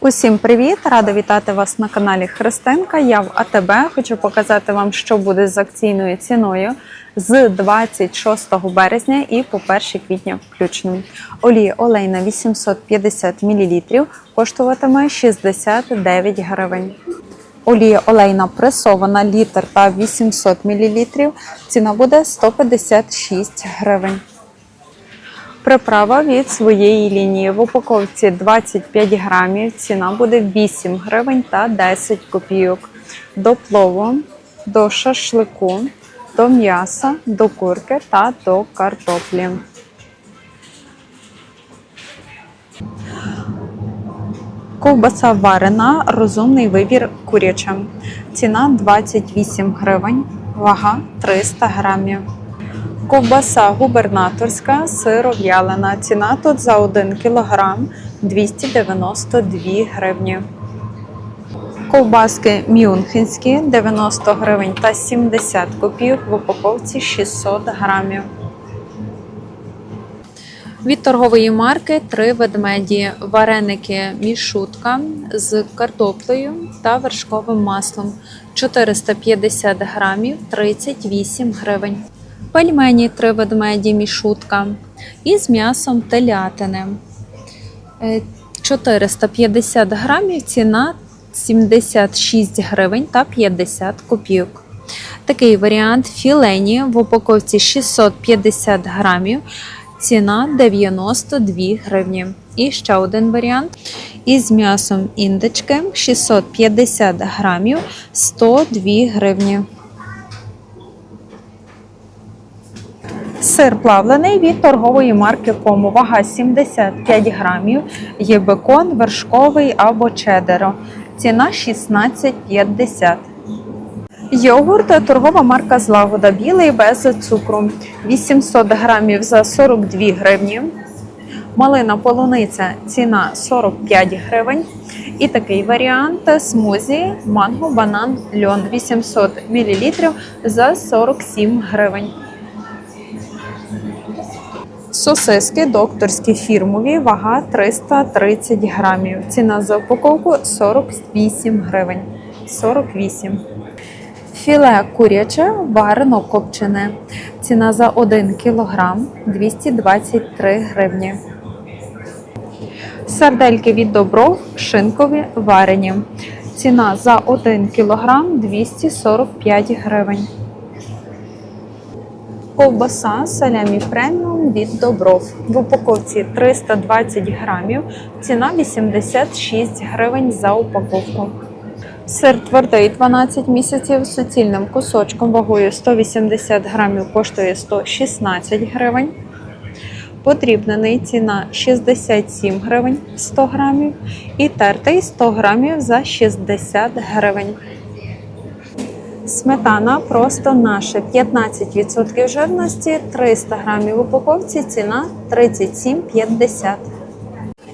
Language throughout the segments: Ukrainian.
Усім привіт! Рада вітати вас на каналі Христинка. Я в АТБ. Хочу показати вам, що буде з акційною ціною з 26 березня і по 1 квітня включно. Олія олейна 850 мл коштуватиме 69 гривень. Олія олейна пресована літр та 800 мл. Ціна буде 156 гривень. Приправа від своєї лінії в упаковці 25 грамів. Ціна буде 8 гривень та 10 копійок. До плову, до шашлику, до м'яса, до курки та до картоплі. Ковбаса варена, розумний вибір куряча. Ціна 28 гривень, вага 300 грамів. Ковбаса губернаторська сиров'ялина. Ціна тут за 1 кг 292 гривні. Ковбаски мюнхенські 90 гривень та 70 копійок в упаковці 600 грамів. Від торгової марки три ведмеді, вареники мішутка з картоплею та вершковим маслом 450 грамів 38 гривень. Пельмені три ведмеді мішутка із м'ясом телятини. Е, 450 грамів ціна 76 гривень та 50 копійок. Такий варіант філені в упаковці 650 грамів. Ціна 92 гривні. І ще один варіант із м'ясом індички 650 грамів 102 гривні. Сир плавлений від торгової марки Кому. Вага 75 грамів. Є бекон, вершковий або чедеро. Ціна 16,50. Йогурт торгова марка Злагода білий без цукру. 800 грамів за 42 гривні. Малина полуниця ціна 45 гривень. І такий варіант смузі манго банан льон 800 мл за 47 гривень. Сосиски докторські фірмові, вага 330 грамів. Ціна за упаковку 48 гривень. 48. Філе куряче варено копчене. Ціна за 1 кілограм 223 гривні. Сардельки від добров шинкові варені. Ціна за 1 кілограм 245 гривень. Ковбаса салямі преміум від Добров. В упаковці 320 грамів. Ціна 86 гривень за упаковку. Сир твердий 12 місяців суцільним кусочком вагою 180 грамів коштує 116 гривень. Подрібнений ціна 67 гривень 100 грамів. І тертий 100 грамів за 60 гривень. Сметана просто наша 15% жирності, 300 грамів в упаковці, ціна 37,50.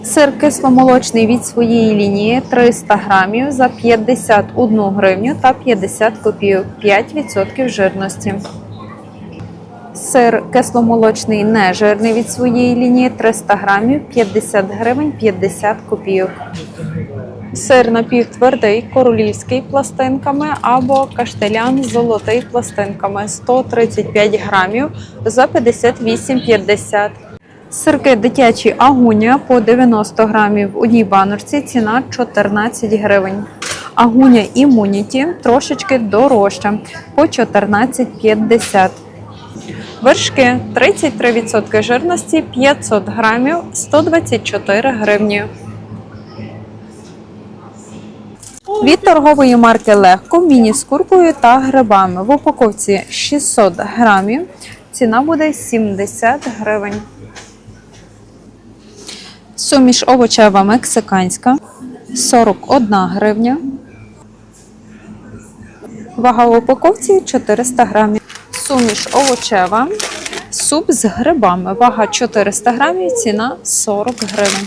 Сир кисломолочний від своєї лінії 300 грамів за 51 гривню та 50 копійок, 5% жирності. Сир кисломолочний нежирний від своєї лінії 300 грамів, 50 гривень, 50 копійок. Сир напівтвердий королівський пластинками або каштелян золотий пластинками 135 грамів за 58,50. Сирки дитячі агуня по 90 грамів в одній баночці ціна 14 гривень. Агуня імуніті трошечки дорожча по 14,50. Вершки 33% жирності 500 грамів 124 гривні. Від торгової марки Легко міні з куркою та грибами. В упаковці 600 грамів. Ціна буде 70 гривень. Суміш овочева мексиканська 41 гривня. Вага в упаковці 400 грамів. Суміш овочева. Суп з грибами. Вага 400 грамів, ціна 40 гривень.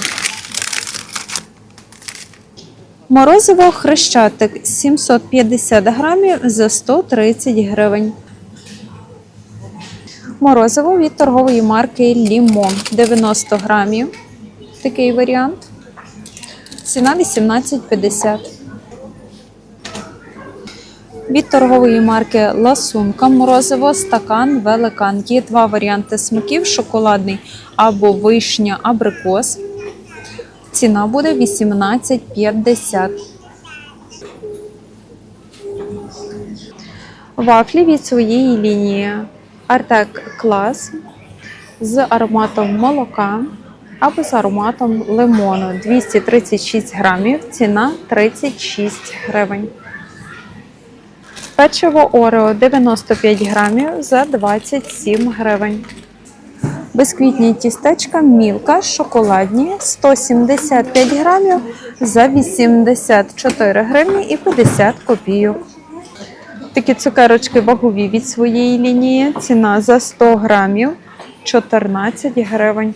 Морозиво хрещатик 750 грамів за 130 гривень. Морозиво від торгової марки Лімон 90 грамів. Такий варіант. Ціна 18,50. Від торгової марки Ласунка морозиво стакан великан. Є два варіанти смаків: шоколадний або вишня абрикос. Ціна буде 18,50. Вафлі від своєї лінії Артек Клас з ароматом молока або з ароматом лимону 236 грамів, ціна 36 гривень. Печиво Орео 95 грамів за 27 гривень. Безквітні тістечка Мілка шоколадні 175 грамів за 84 гривні і 50 копійок. Такі цукерочки вагові від своєї лінії. Ціна за 100 грамів 14 гривень.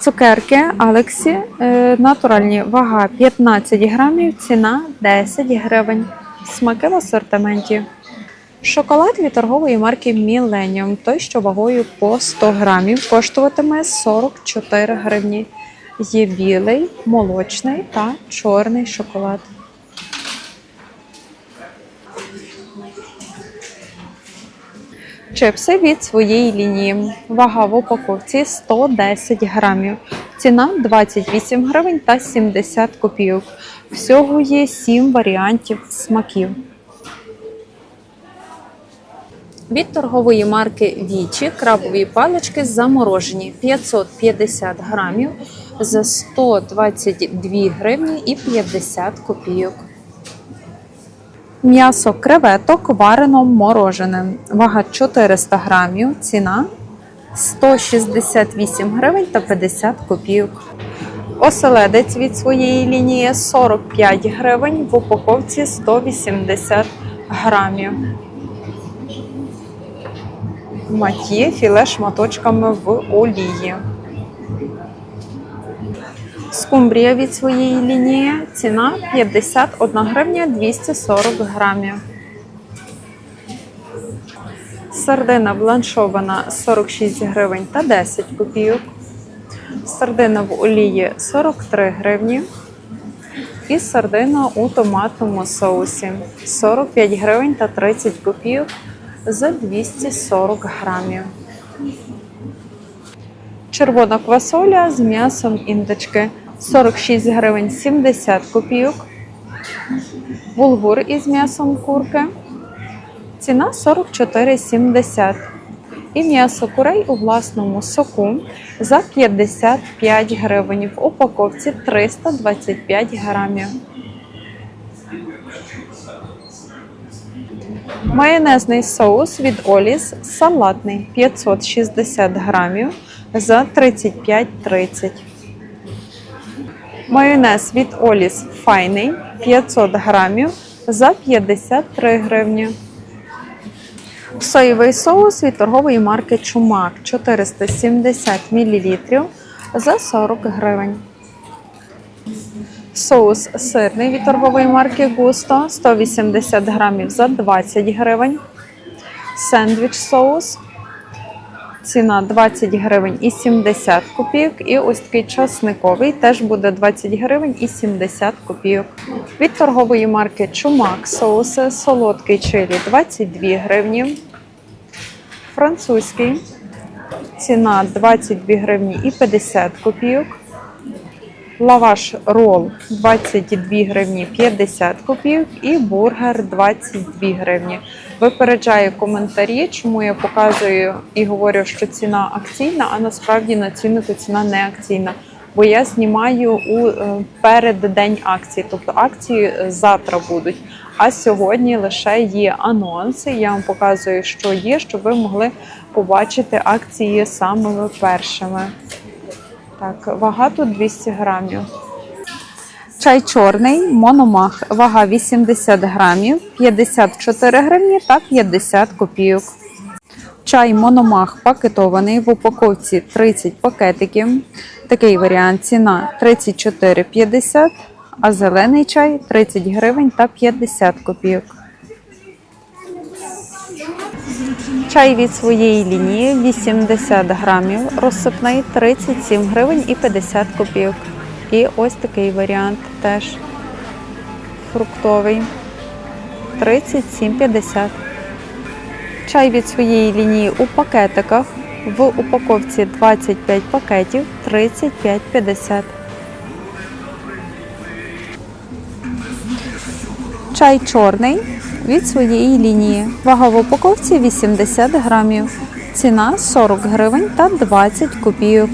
Цукерки Алексі е, натуральні вага 15 грамів, ціна 10 гривень. Смаки в асортименті. Шоколад від торгової марки Millennium, той, що вагою по 100 грамів, коштуватиме 44 гривні. Є білий, молочний та чорний шоколад. Чипси від своєї лінії. Вага в упаковці 110 грамів. Ціна 28 гривень та 70 копійок. Всього є 7 варіантів смаків. Від торгової марки Вічі крабові палички заморожені 550 грамів за 122 гривні і 50 копійок. М'ясо креветок варено мороженим. Вага 400 грамів. Ціна 168 гривень та 50 копійок. Оселедець від своєї лінії 45 гривень в упаковці 180 грамів. Матє філе шматочками в олії. Скумбрія від своєї лінії. Ціна 51 гривня 240 грамів. Сардина бланшована 46 гривень та 10 копійок. Сардина в олії 43 гривні. І сардина у томатному соусі 45 гривень та 30 копійок за 240 грамів. Червона квасоля з м'ясом індички 46 гривень 70 копійок. Булгур із м'ясом курки. Ціна 44,70. І м'ясо курей у власному соку за 55 гривень. В упаковці 325 грамів. Майонезний соус від Оліс салатний 560 грамів за 35,30. Майонез від Оліс файний 500 грамів за 53 гривні. Соєвий соус від торгової марки Чумак 470 мл за 40 гривень. Соус сирний від торгової марки Густо 180 грамів за 20 гривень. Сендвіч соус. Ціна 20 гривень і 70 копійок. І ось такий часниковий теж буде 20 гривень і 70 копійок. Від торгової марки Чумак соуси солодкий чилі 22 гривні. Французький. Ціна 22 гривні і 50 копійок. Лаваш рол 22 гривні 50 копійок і бургер 22 гривні. Випереджаю коментарі, чому я показую і говорю, що ціна акційна, а насправді на ціннику ціна не акційна. Бо я знімаю у е, переддень акції, тобто акції завтра будуть. А сьогодні лише є анонси. Я вам показую, що є, щоб ви могли побачити акції самими першими. Так, вага тут 200 грамів. Чай чорний, мономах, вага 80 грамів, 54 гривні та 50 копійок. Чай мономах пакетований в упаковці 30 пакетиків. Такий варіант ціна 34,50, а зелений чай 30 гривень та 50 копійок. Чай від своєї лінії 80 грамів, розсипний 37 гривень і 50 копійок. І ось такий варіант теж фруктовий. 37,50. Чай від своєї лінії у пакетиках. В упаковці 25 пакетів 35,50. Чай чорний від своєї лінії. Вага в упаковці 80 грамів. Ціна 40 гривень та 20 копійок.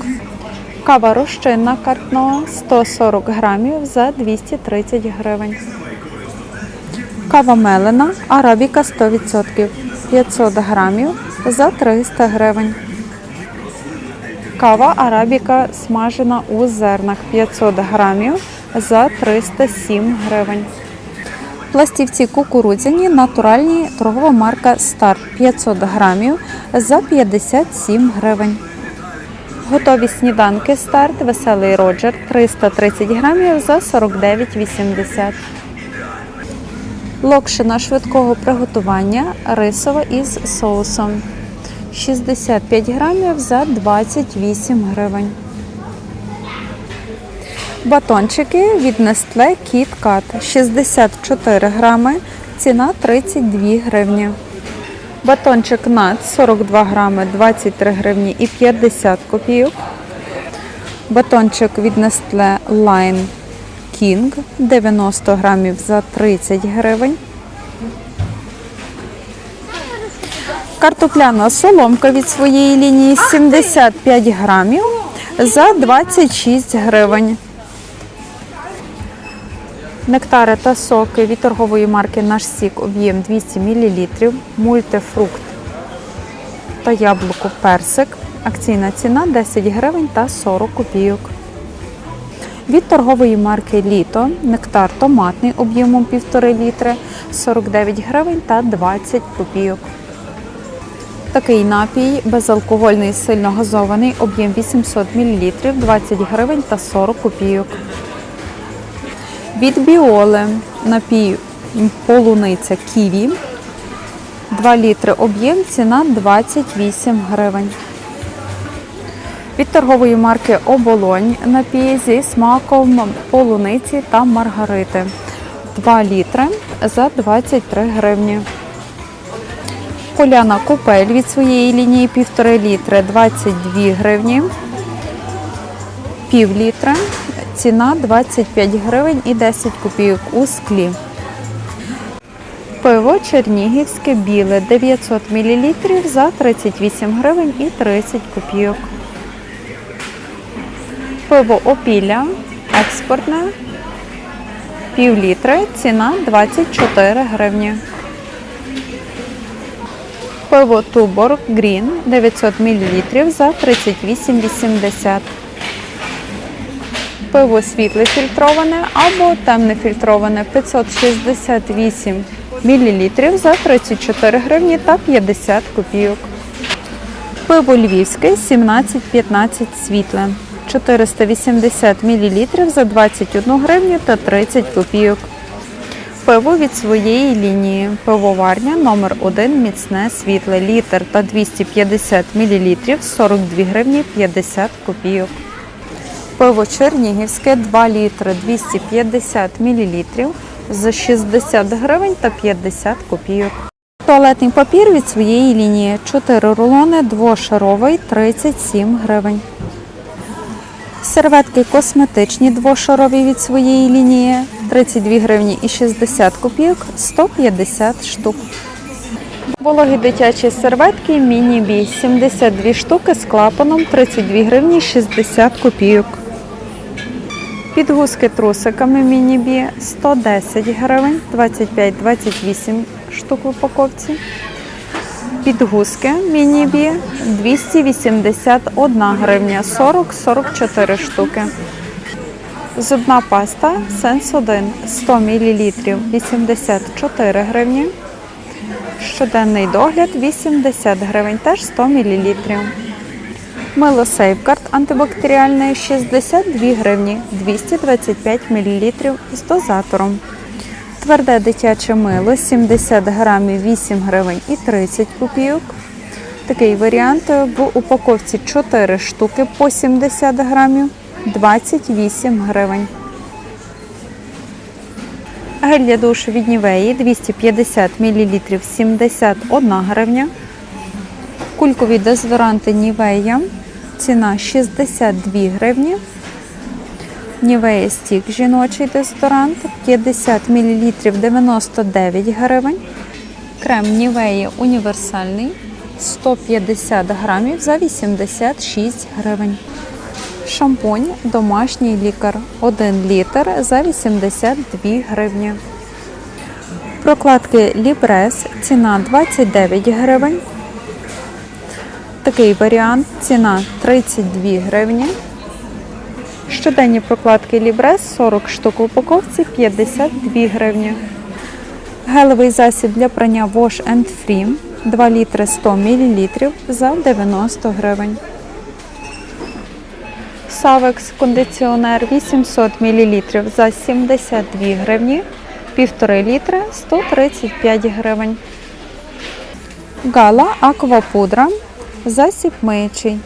Кава розчинна картно 140 грамів за 230 гривень. Кава мелена, арабіка 100%, 500 грамів за 300 гривень. Кава арабіка смажена у зернах 500 грамів за 307 гривень. Пластівці кукурудзяні натуральні торгова марка Старт 500 грамів за 57 гривень. Готові сніданки старт веселий Роджер 330 грамів за 49,80. Локшина швидкого приготування рисова із соусом 65 грамів за 28 гривень. Батончики від Nestle Kit Kat 64 грами, ціна 32 гривні. Батончик нат 42 грами, 23 гривні і 50 копійок. Батончик від Nestle Line King 90 грамів за 30 гривень. Картопляна соломка від своєї лінії 75 грамів за 26 гривень. Нектари та соки від торгової марки Наш Сік об'єм 200 мл, мультифрукт та яблуко персик. Акційна ціна 10 гривень та 40 копійок. Від торгової марки Літо нектар томатний об'ємом 1,5 літри 49 гривень та 20 копійок. Такий напій безалкогольний сильно газований, об'єм 800 мл 20 гривень та 40 копійок. Від Біоли напій полуниця ківі 2 літри об'єм, ціна 28 гривень. Від торгової марки Оболонь напій зі смаком полуниці та маргарити 2 літри за 23 гривні. Поляна купель від своєї лінії 1,5 літри 22 гривні. Пів літра. Ціна 25 гривень і 10 копійок у склі. Пиво Чернігівське біле 900 мл за 38 гривень і 30 копійок. Пиво Опілля експортне пів літри. Ціна 24 гривні. Пиво Тубор Грін 900 мл за 38,80. Пиво світле фільтроване або темне фільтроване 568 мл за 34 гривні та 50 копійок. Пиво львівське 17,15 світле 480 мл за 21 гривню та 30 копійок. Пиво від своєї лінії. Пивоварня номер 1 міцне світле літр та 250 мл 42 гривні 50 копійок. Пиво Чернігівське 2 літри 250 мл за 60 гривень та 50 копійок. Туалетний папір від своєї лінії 4 рулони двошаровий 37 гривень. Серветки косметичні двошарові від своєї лінії 32 гривні і 60 копійок 150 штук. Вологі дитячі серветки міні-бі 72 штуки з клапаном 32 гривні 60 копійок. Підгузки трусиками міні-бі 110 гривень 25-28 штук в упаковці. Підгузки міні-бі 281 гривня 40-44 штуки. Зубна паста Сенс 1 100 мл 84 гривні. Щоденний догляд 80 гривень, теж 100 мл. Мило Сейфгард антибактеріальне 62 гривні 225 мл з дозатором. Тверде дитяче мило 70 грамів 8 гривень і 30 копійок. Такий варіант в упаковці 4 штуки по 70 грамів. 28 гривень. Гель для душу від Нівеї 250 мл 71 гривня. Кулькові дезодоранти Нівея. Ціна 62 гривні. Нівея стік жіночий дезодорант 50 мл 99 гривень. Крем Нівея універсальний 150 грамів за 86 гривень. Шампунь домашній лікар 1 літр за 82 гривні. Прокладки Лібрес ціна 29 гривень. Такий варіант ціна 32 гривні. Щоденні прокладки Лібрес 40 штук в упаковці 52 гривні. Гелевий засіб для прання Wash and Free 2 літри 100 мл за 90 гривень. Савекс кондиціонер 800 мл за 72 гривні, 1,5 літри 135 гривень. Гала аквапудра засіб миючий.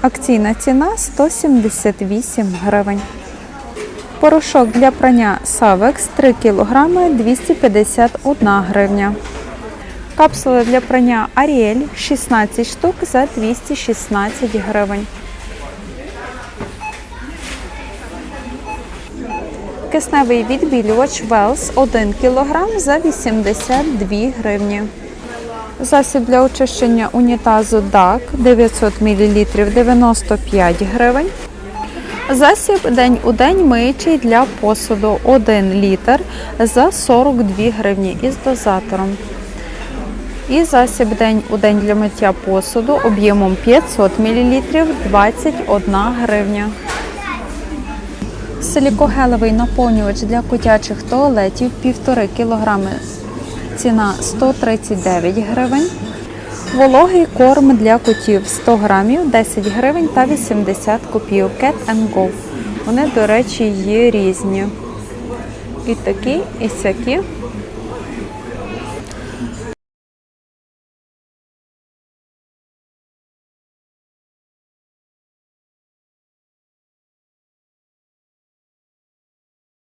Акційна ціна 178 гривень. Порошок для прання Савекс 3 кг 251 гривня. Капсули для прання Аріель 16 штук за 216 гривень. Кисневий відбілювач Wells 1 кг за 82 гривні. Засіб для очищення унітазу DAC 900 мл 95 гривень. Засіб день у день миючий для посуду 1 літр за 42 гривні із дозатором. І засіб день у день для миття посуду об'ємом 500 мл 21 гривня. Силікогелевий наповнювач для котячих туалетів 1,5 кг. Ціна 139 гривень. Вологий корм для котів 100 грамів 10 гривень та 80 копійок. Cat Go. Вони, до речі, є різні. І такі, і сякі.